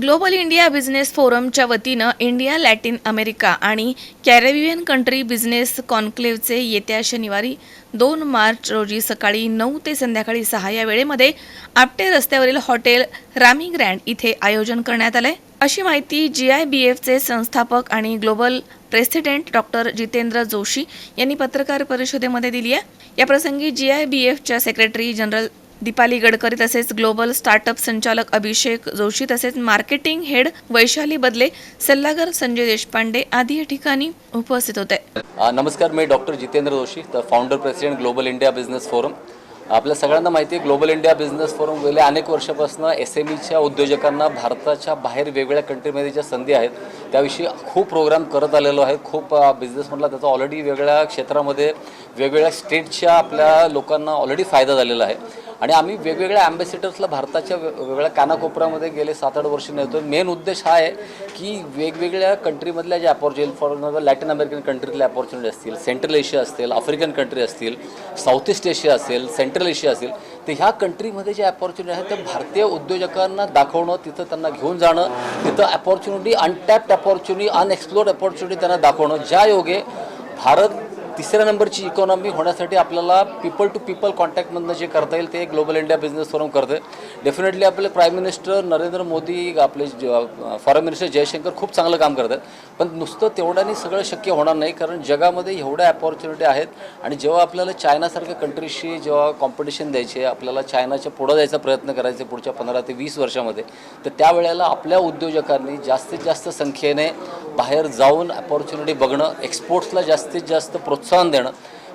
Global India business फोरमच्या वतीनं India Latin America आणि कॅरेबियन कंट्री बिझनेस कॉन्क्लेव्हचे येत्या शनिवारी दोन मार्च रोजी सकाळी नऊ ते संध्याकाळी सहा या वेळेमध्ये आपटे रस्त्यावरील हॉटेल रामी ग्रँड इथे आयोजन करण्यात आलंय. अशी माहिती जी आय बी एफचे संस्थापक आणि global president doctor Jitendra Joshi यांनी पत्रकार परिषदेमध्ये दिली आहे. याप्रसंगी जी आय बी एफच्या सेक्रेटरी जनरल दीपाली गडकरी तसेच ग्लोबल स्टार्टअप संचालक अभिषेक जोशी तसेच मार्केटिंग हेड वैशाली बदले सल्लागार संजय देशपांडे आदी या ठिकाणी उपस्थित होते. नमस्कार मी डॉक्टर जितेंद्र जोशी तर founder president global India business forum आपल्या सगळ्यांना माहिती आहे ग्लोबल इंडिया बिझनेस फोरम गेल्या अनेक वर्षापासून एस एम ईच्या उद्योजकांना भारताच्या बाहेर वेगवेगळ्या कंट्रीमध्ये ज्या संधी आहेत त्याविषयी खूप प्रोग्राम करत आलेलो आहे. खूप बिझनेस म्हटला त्याचा ऑलरेडी वेगळ्या क्षेत्रामध्ये वेगवेगळ्या स्टेटच्या आपल्या लोकांना ऑलरेडी फायदा झालेला आहे. आणि आम्ही वेगवेगळ्या अँबॅसिडर्सला भारताच्या वेगवेगळ्या कानाकोपऱ्यामध्ये गेले सात आठ वर्ष नेतो मेन उद्देश हा आहे की वेगवेगळ्या कंट्रीमधल्या ज्या opportunity for example Latin American कंट्रीतल्या opportunity असतील सेंट्रल एशिया असतील आफ्रिकन कंट्री असतील साऊथ ईस्ट एशिया असेल सेंट्रल एशिया असेल तर ह्या कंट्रीमध्ये ज्या अपॉर्च्युनिटी आहेत त्या भारतीय उद्योजकांना दाखवणं तिथं त्यांना घेऊन जाणं तिथं opportunity untapped opportunity unexplored opportunity त्यांना दाखवणं. ज्या योगे भारत तिसऱ्या नंबरची इकॉनॉमी होण्यासाठी आपल्याला पीपल टू पीपल कॉन्टॅक्टमधनं जे करता येईल ते ग्लोबल इंडिया बिझनेस फोरम करते डेफिनेटली आपले प्राईम मिनिस्टर नरेंद्र मोदी आपले फॉरेन मिनिस्टर जयशंकर खूप चांगलं काम करतात. पण नुसतं तेवढ्याने सगळं शक्य होणार नाही कारण जगामध्ये एवढ्या अपॉर्च्युनिटी आहेत आणि जेव्हा आपल्याला चायनासारख्या कंट्रीशी जेव्हा कॉम्पिटिशन द्यायचे आपल्याला चायनाच्या पुढं जायचा प्रयत्न करायचे पुढच्या पंधरा ते वीस वर्षामध्ये तर त्यावेळेला आपल्या उद्योजकांनी जास्तीत जास्त संख्येने बाहेर जाऊन अपॉर्च्युनिटी बघणं एक्सपोर्ट्सला जास्तीत जास्त प्रोत्साहन देणं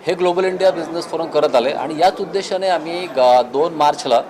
हे ग्लोबल इंडिया बिझनेस फोरम करत आले. आणि याच उद्देशाने आम्ही ग दोन मार्चला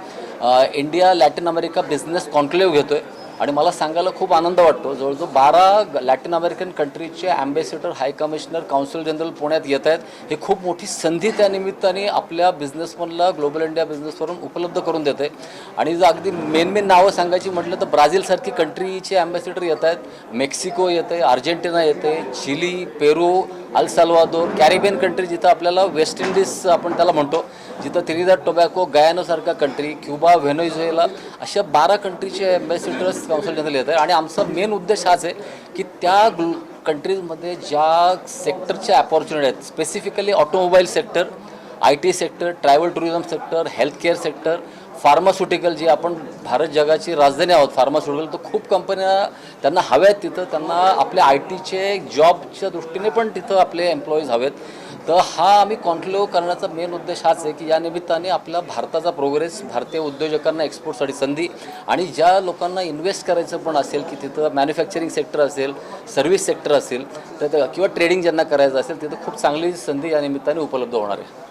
India Latin America business conclave घेतो आहे आणि मला सांगायला खूप आनंद वाटतो. जवळजवळ बारा Latin American कंट्रीचे ambassador high commissioner council general पुण्यात येत आहेत. हे खूप मोठी संधी त्या निमित्ताने आपल्या बिझनेसमनला ग्लोबल इंडिया बिझनेस फोरम उपलब्ध करून देते आणि जर अगदी मेन मेन नावं सांगायची म्हटलं तर ब्राझीलसारखी कंट्रीचे अँबॅसिडर येत आहेत. मेक्सिको येते अर्जेंटिना येते Chile Peru El Salvador Caribbean country जिथं आपल्याला वेस्ट इंडिज आपण त्याला म्हणतो. जिथं त्रिनिदाद टोबॅको गयानोसारखा कंट्री क्युबा व्हेनेझुएला अशा बारा कंट्रीचे अँबॅसिडर्स काउन्सिल जनरल येत आहे आणि आमचा मेन उद्देश हाच आहे की त्या ग्लो कंट्रीजमध्ये ज्या सेक्टरच्या अपॉर्च्युनिटी आहेत specifically automobile sector I T sector travel tourism sector healthcare sector pharmaceutical जी आपण भारत जगाची राजधानी आहोत फार्मास्युटिकल तर खूप कंपन्या त्यांना हव्यात तिथं. त्यांना आपल्या आय टीचे जॉबच्या दृष्टीने पण तिथं आपले एम्प्लॉईज हवेत. तर हा आम्ही कॉन्क्लेव्ह करण्याचा मेन उद्देश हाच आहे की या निमित्ताने आपला भारताचा प्रोग्रेस भारतीय उद्योजकांना एक्सपोर्टसाठी संधी आणि ज्या लोकांना इन्व्हेस्ट करायचं पण असेल की तिथं मॅन्युफॅक्चरिंग सेक्टर असेल सर्व्हिस सेक्टर असेल तर किंवा ट्रेडिंग ज्यांना करायचं असेल तिथं खूप चांगली संधी या निमित्ताने उपलब्ध होणार आहे.